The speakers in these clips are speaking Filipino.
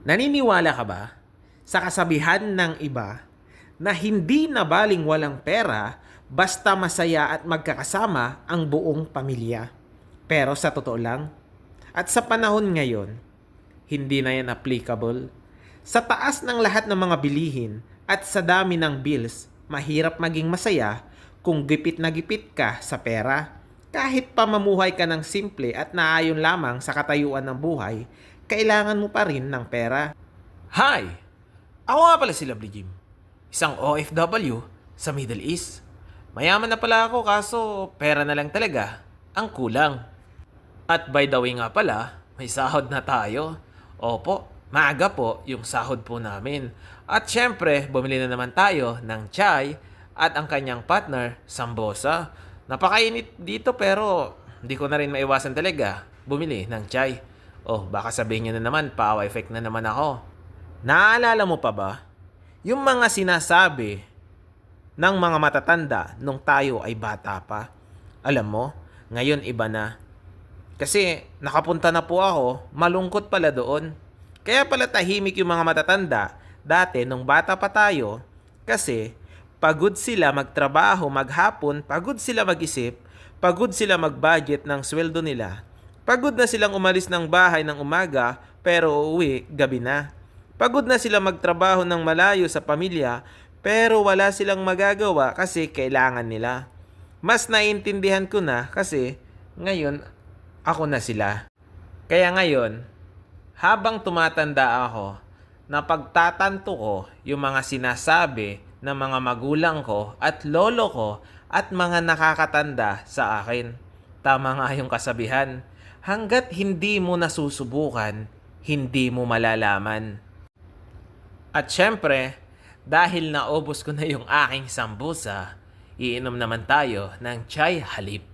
Naniniwala ka ba sa kasabihan ng iba na hindi nabaling walang pera basta masaya at magkakasama ang buong pamilya? Pero sa totoo lang, at sa panahon ngayon, hindi na yan applicable. Sa taas ng lahat ng mga bilihin at sa dami ng bills, mahirap maging masaya kung gipit na gipit ka sa pera. Kahit pa mamuhay ka ng simple at naayon lamang sa katayuan ng buhay, kailangan mo pa rin ng pera. Hi! Ako nga pala si Lovely Jim. Isang OFW sa Middle East. Mayaman na pala ako kaso pera na lang talaga ang kulang. At by the way nga pala, may sahod na tayo. Opo, maaga po yung sahod po namin. At syempre, bumili na naman tayo ng chai at ang kanyang partner, sambosa. Napakainit dito pero hindi ko na rin maiwasan talaga bumili ng chai. Oh, baka sabihin nyo na naman, power effect na naman ako. Naalala mo pa ba? Yung mga sinasabi ng mga matatanda nung tayo ay bata pa. Alam mo, ngayon iba na. Kasi nakapunta na po ako, malungkot pala doon. Kaya pala tahimik yung mga matatanda dati nung bata pa tayo kasi pagod sila magtrabaho maghapon, pagod sila mag-isip, pagod sila mag-budget ng sweldo nila. Pagod na silang umalis ng bahay ng umaga pero uuwi gabi na. Pagod na sila magtrabaho ng malayo sa pamilya pero wala silang magagawa kasi kailangan nila. Mas naiintindihan ko na kasi ngayon ako na sila. Kaya ngayon, habang tumatanda ako, napagtatanto ko yung mga sinasabi ng mga magulang ko at lolo ko at mga nakakatanda sa akin. Tama nga yung kasabihan, hanggat hindi mo nasusubukan, hindi mo malalaman. At syempre, dahil naubos ko na yung aking sambusa, iinom naman tayo ng chai halip.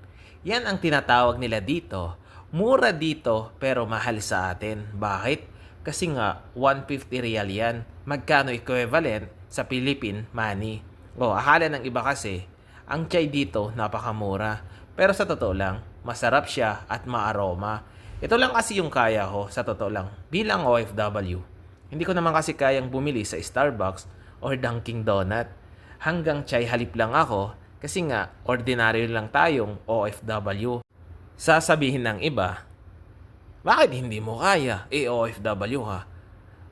Yan ang tinatawag nila dito. Mura dito pero mahal sa atin. Bakit? Kasi nga 150 real yan. Magkano equivalent sa Philippine money? O akala ng iba kasi, ang chai dito napakamura. Pero sa totoo lang, masarap siya at maaroma. Ito lang kasi yung kaya ko, sa totoo lang, bilang OFW. Hindi ko naman kasi kayang bumili sa Starbucks or Dunkin Donut. Hanggang chai halip lang ako kasi nga ordinaryo lang tayong OFW. Sasabihin ng iba, bakit hindi mo kaya? Eh, OFW ha.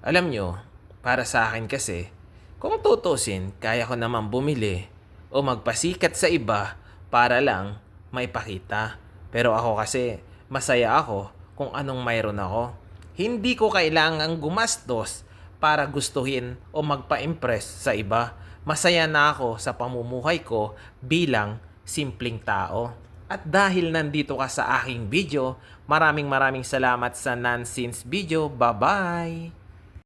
Alam nyo, para sa akin kasi, kung tutusin, kaya ko naman bumili o magpasikat sa iba para lang may pakita. Pero ako kasi, masaya ako kung anong mayroon ako. Hindi ko kailangang gumastos para gustuhin o magpa-impress sa iba. Masaya na ako sa pamumuhay ko bilang simpleng tao. At dahil nandito ka sa aking video, maraming maraming salamat sa Nonsense video. Bye-bye!